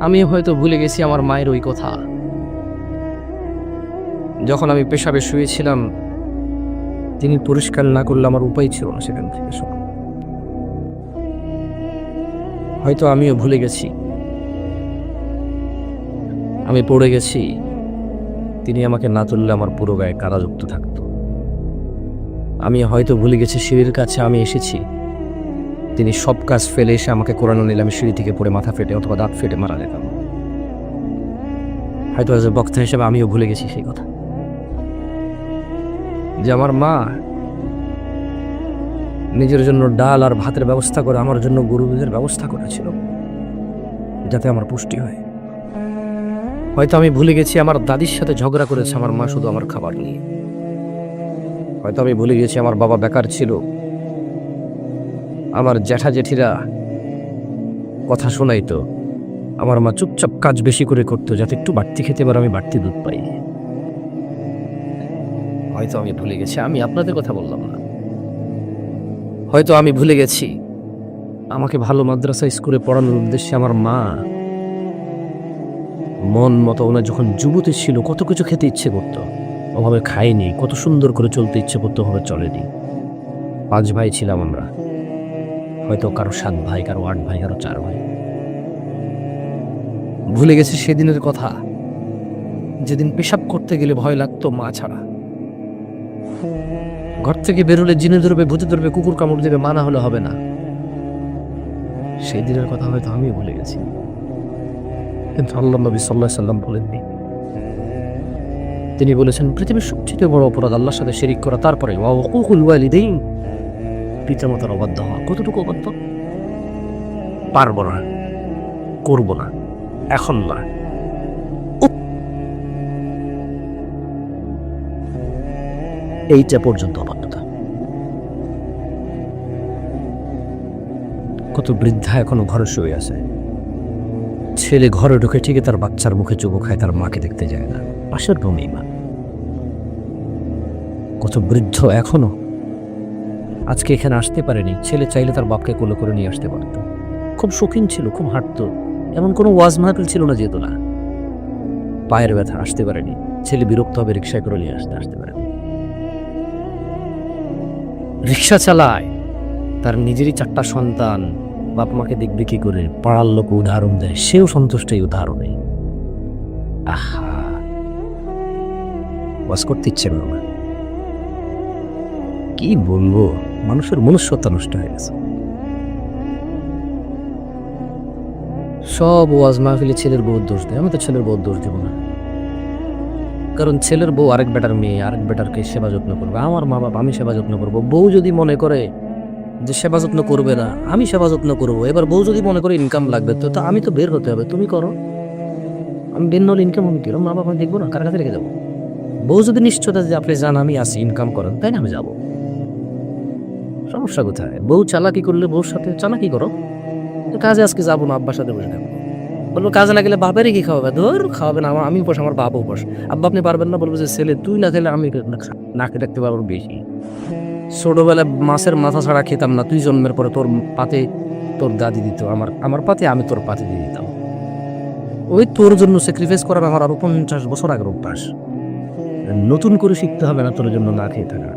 আমি হয়তো ভুলে গেছি আমার মায়ের ওই কথা। যখন আমি পেশাবে শুয়েছিলাম, তিনি পরিষ্কার না করলে আমার উপায় ছিল না সেখান থেকে হয়তো আমিও ভুলে গেছি। আমি পড়ে গেছি। তিনি আমাকে না তুললে আমার পুরো গায়ে কারাযুক্ত থাকতো। আমি হয়তো ভুলে গেছি সিঁড়ির কাছে আমি এসেছি। তিনি সব কাজ ফেলে এসে আমাকে কোরআন নিলে আমি সিঁড়ি থেকে পড়ে মাথা ফেটে অথবা দাঁত ফেটে মারা যেতাম। হয়তো আজ বক্তা হিসেবে আমিও ভুলে গেছি সেই কথা। যে আমার মা নিজের জন্য ডাল আর ভাতের ব্যবস্থা করে আমার জন্য গরু ব্যবস্থা করেছিল, যাতে আমার পুষ্টি হয়। হয়তো আমি ভুলে গেছি আমার দাদির সাথে ঝগড়া করেছে আমার মা শুধু আমার খাবার নিয়ে। হয়তো আমি ভুলে গেছি আমার বাবা বেকার ছিল আমার জ্যাঠা জেঠিরা কথা শোনাইতো আমার মা চুপচাপ কাজ বেশি করে করতো, যাতে একটু বাড়তি খেতে পারে, আমি বাড়তি দুধ পাই। হয়তো আমি ভুলে গেছি, আমি আপনাদের কথা বললাম না। হয়তো আমি ভুলে গেছি। আমাকে ভালো মাদ্রাসা স্কুলে পড়ানোর উদ্দেশ্যে আমার মা মন মতো ওনার যখন যুবতী ছিল, কত কিছু খেতে ইচ্ছে করতো। ওভাবে খায়নি, কত সুন্দর করে চলতে ইচ্ছে করতো, ওভাবে চলেনি। পাঁচ ভাই ছিলাম আমরা। হয়তো কারও সাত ভাই, কারও আট ভাই, কারও চার ভাই। ভুলে গেছি সেদিনের কথা। যেদিন পেশাব করতে গেলে ভয় লাগতো মা ছাড়া। ঘর থেকে বেরোলে জিনে ধরবে, ভূতে ধরবে, কুকুর কামড় দেবে, মানা হলে হবে না। সেই দিনের কথা হয়তো আমি ভুলে গেছি। কিন্তু আল্লাহ নবী সাল্লাহ সাল্লাম বলেননি। তিনি বলেছেন, পৃথিবীর সবচেয়ে বড় অপরাধ আল্লাহর সাথে শিরিক করা, তারপরে পিতামাতার অবাধ্য হওয়া। কতটুকু অবাধ্য? পারব না। করব না। এখন না এইটা পর্যন্ত অবাধ্যতা। কত বৃদ্ধা এখনও ঘরে শুয়ে আছে। ছেলে ঘরে ঢুকে ঠিকই তার বাচ্চার মুখে চুবো খায়, তার মাকে দেখতে যায় না। পাশের রুমেই মা কত বৃদ্ধ এখনও আজকে এখানে আসতে পারেনি। ছেলে চাইলে তার বাপকে কোলে করে নিয়ে আসতে পারত। খুব শৌখিন ছিল, খুব হাঁটতো। এমন কোনো ওয়াজ মাহফিল ছিল না, যেত না। পায়ের ব্যথা, আসতে পারেনি। ছেলে বিরক্ত হবে রিক্সায় করে নিয়ে আসতে আসতে পারেনি। রিক্সা চালায়। তার নিজেরই চারটা সন্তান। বাপ মাকে দেখবে কি করে? পাড়ার লোক উদাহরণ দেয়। সেও সন্তুষ্ট এই উদাহরণে। আহা! ওয়াজ করতে ইচ্ছে হলো না। কি বলব? মানুষের মনুষ্যত্ব নষ্ট হয়ে গেছে। সব ওয়াজ মাহফিলে ছেলের বউর দোষ দেয়। আমি তো ছেলের বউর দোষ দেবো না। কারণ ছেলের বউ আরেক বেটার মেয়ে, আরেক বেটারকে সেবা যত্ন করবে। আমার মা বাবা আমি সেবা যত্ন করব। বউ যদি মনে করে যে সেবা যত্ন করবে না, আমি সেবা যত্ন করব। এবার বউ যদি মনে করে ইনকাম লাগবে, তো তা আমি তো বের হতে হবে। তুমি করো। আমি বের ইনকাম আমি কিরম? মা বাবা দেখব না। কার কাছে রেখে যাব? বউ যদি নিশ্চয়তা যে আপনি জান, আমি আসি ইনকাম করেন, তাই না আমি যাব? সমস্যা কোথায়? বউ চালাকি করলে বউর সাথে চালাকি করো। কাজে আজকে যাব না, আব্বার সাথে বসে থাকব। বলব, কাজে না গেলে বাপেরই কি খাওয়াবে? ধর, খাওয়াবে না আমি বস আমার বাবু বস আব্বা, আপনি পারবেন না? বলব যে, ছেলে, তুই না খেলে আমি না খেয়ে রাখতে পারব বেশি। ছোটবেলায় মাছের মাথা ছাড়া খেতাম না, তুই জন্মের পরে তোর পাতে তোর দাদি দিত, আমার আমার পাতে আমি তোর পাতে দিয়ে দিতাম। ওই তোর জন্য স্যাক্রিফাইস করার আমার আরও পঞ্চাশ বছর আগের অভ্যাস। নতুন করে শিখতে হবে না তোর জন্য না খেয়ে থাকা।